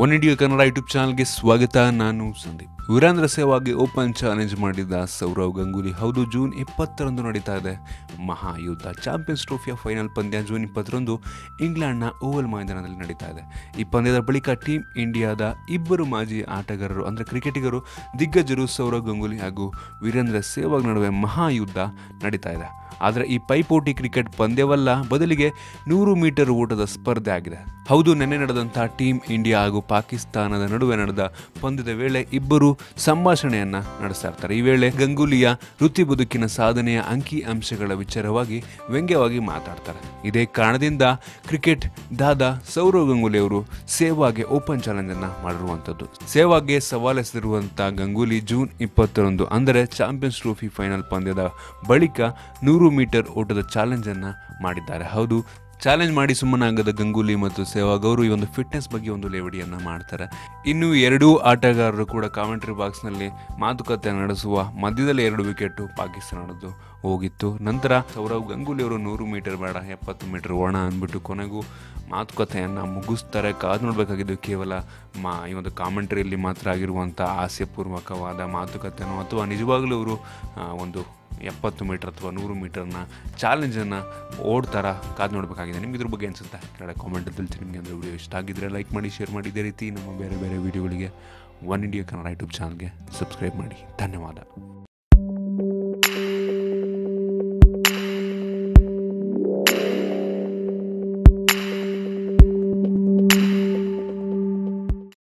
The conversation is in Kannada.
ಒನ್ ಇಂಡಿಯಾ ಕನ್ನಡ ಯೂಟ್ಯೂಬ್ ಚಾನಲ್ಗೆ ಸ್ವಾಗತ, ನಾನು ಸಂದೀಪ್. ವೀರೇಂದ್ರ ಸೇವಾಗೆ ಓಪನ್ ಚಾಲೆಂಜ್ ಮಾಡಿದ ಸೌರವ್ ಗಂಗೂಲಿ, ಹೌದು, ಜೂನ್ ಇಪ್ಪತ್ತರಂದು ನಡೀತಾ ಇದೆ. ಮಹಾಯುದ್ಧ ಚಾಂಪಿಯನ್ಸ್ ಟ್ರೋಫಿಯ ಫೈನಲ್ ಪಂದ್ಯ ಜೂನ್ ಇಪ್ಪತ್ತರಂದು ಇಂಗ್ಲೆಂಡ್ನ ಓವಲ್ ಮೈದಾನದಲ್ಲಿ ನಡೀತಾ ಇದೆ. ಈ ಪಂದ್ಯದ ಬಳಿಕ ಟೀಮ್ ಇಂಡಿಯಾದ ಇಬ್ಬರು ಮಾಜಿ ಆಟಗಾರರು, ಅಂದರೆ ಕ್ರಿಕೆಟಿಗರು, ದಿಗ್ಗಜರು ಸೌರವ್ ಗಂಗೂಲಿ ಹಾಗೂ ವೀರೇಂದ್ರ ಸೆಹ್ವಾಗ್ ನಡುವೆ ಮಹಾಯುದ್ಧ ನಡೀತಾ ಇದೆ. ಆದರೆ ಈ ಪೈಪೋಟಿ ಕ್ರಿಕೆಟ್ ಪಂದ್ಯವಲ್ಲ ಬದಲಿಗೆ ನೂರು ಮೀಟರ್ ಓಟದ ಸ್ಪರ್ಧೆ ಆಗಿದೆ. ಹೌದು, ನಿನ್ನೆ ನಡೆದಂಥ ಟೀಮ್ ಇಂಡಿಯಾ ಹಾಗೂ ಪಾಕಿಸ್ತಾನದ ನಡುವೆ ನಡೆದ ಪಂದ್ಯದ ವೇಳೆ ಇಬ್ಬರು ಸಂಭಾಷಣೆಯನ್ನ ನಡೆಸ್ತಾ ಇರ್ತಾರೆ. ಈ ವೇಳೆ ಗಂಗೂಲಿಯ ವೃತ್ತಿ ಬದುಕಿನ ಸಾಧನೆಯ ಅಂಕಿ ಅಂಶಗಳ ವಿಚಾರವಾಗಿ ವ್ಯಂಗ್ಯವಾಗಿ ಮಾತಾಡ್ತಾರೆ. ಇದೇ ಕಾರಣದಿಂದ ಕ್ರಿಕೆಟ್ ದಾದಾ ಸೌರವ್ ಗಂಗೂಲಿ ಅವರು ಸೇವಾಗೆ ಓಪನ್ ಚಾಲೆಂಜ್ ಅನ್ನ ಮಾಡಿರುವಂಥದ್ದು. ಸೇವಾಗೆ ಸವಾಲೆಸೆದಿರುವಂತಹ ಗಂಗೂಲಿ ಜೂನ್ ಇಪ್ಪತ್ತರಂದು ಅಂದರೆ ಚಾಂಪಿಯನ್ಸ್ ಟ್ರೋಫಿ ಫೈನಲ್ ಪಂದ್ಯದ ಬಳಿಕ ನೂರು ಮೀಟರ್ ಓಟದ ಚಾಲೆಂಜ್ ಅನ್ನ ಮಾಡಿದ್ದಾರೆ. ಹೌದು, ಚಾಲೆಂಜ್ ಮಾಡಿ ಸುಮ್ಮನಾಗದ ಗಂಗೂಲಿ ಮತ್ತು ಸೆಹ್ವಾಗ್ ಅವರು ಈ ಒಂದು ಫಿಟ್ನೆಸ್ ಬಗ್ಗೆ ಒಂದು ಲೇವಡಿಯನ್ನು ಮಾಡ್ತಾರೆ. ಇನ್ನು ಎರಡೂ ಆಟಗಾರರು ಕೂಡ ಕಾಮೆಂಟ್ರಿ ಬಾಕ್ಸ್ನಲ್ಲಿ ಮಾತುಕತೆ ನಡೆಸುವ ಮಧ್ಯದಲ್ಲಿ ಎರಡು ವಿಕೆಟು ಪಾಕಿಸ್ತಾನದ್ದು ಹೋಗಿತ್ತು. ನಂತರ ಸೌರವ್ ಗಂಗೂಲಿ ಅವರು ನೂರು ಮೀಟರ್ ಬೇಡ, ಎಪ್ಪತ್ತು ಮೀಟರ್ ಒಣ ಅಂದ್ಬಿಟ್ಟು ಕೊನೆಗೂ ಮಾತುಕತೆಯನ್ನು ಮುಗಿಸ್ತಾರೆ. ಕಾದು ನೋಡಬೇಕಾಗಿದ್ದು ಕೇವಲ ಮಾ, ಈ ಒಂದು ಕಾಮೆಂಟ್ರಿಯಲ್ಲಿ ಮಾತ್ರ ಆಗಿರುವಂಥ ಹಾಸ್ಯಪೂರ್ವಕವಾದ ಮಾತುಕತೆನೋ ಅಥವಾ ನಿಜವಾಗಲೂ ಅವರು ಒಂದು ಎಪ್ಪತ್ತು ಮೀಟರ್ ಅಥವಾ ನೂರು ಮೀಟರ್ನ ಚಾಲೆಂಜನ್ನು ಓಡ್ತಾರ ಕಾದು ನೋಡಬೇಕಾಗಿದೆ. ನಿಮ್ಗೆ ಇದ್ರ ಬಗ್ಗೆ ಅನಿಸುತ್ತೆ ಕೆಳಗೆ ಕಾಮೆಂಟಲ್ಲಿ ತಿಳಿಸಿ. ನಿಮಗೆ ಅಂದರೆ ವಿಡಿಯೋ ಇಷ್ಟ ಆಗಿದ್ದರೆ ಲೈಕ್ ಮಾಡಿ ಶೇರ್ ಮಾಡಿ. ಇದೇ ರೀತಿ ನಮ್ಮ ಬೇರೆ ಬೇರೆ ವಿಡಿಯೋಗಳಿಗೆ ಒನ್ ಇಂಡಿಯಾ ಕನ್ನಡ ಯೂಟ್ಯೂಬ್ ಚಾನಲ್ಗೆ ಸಬ್ಸ್ಕ್ರೈಬ್ ಮಾಡಿ. ಧನ್ಯವಾದ.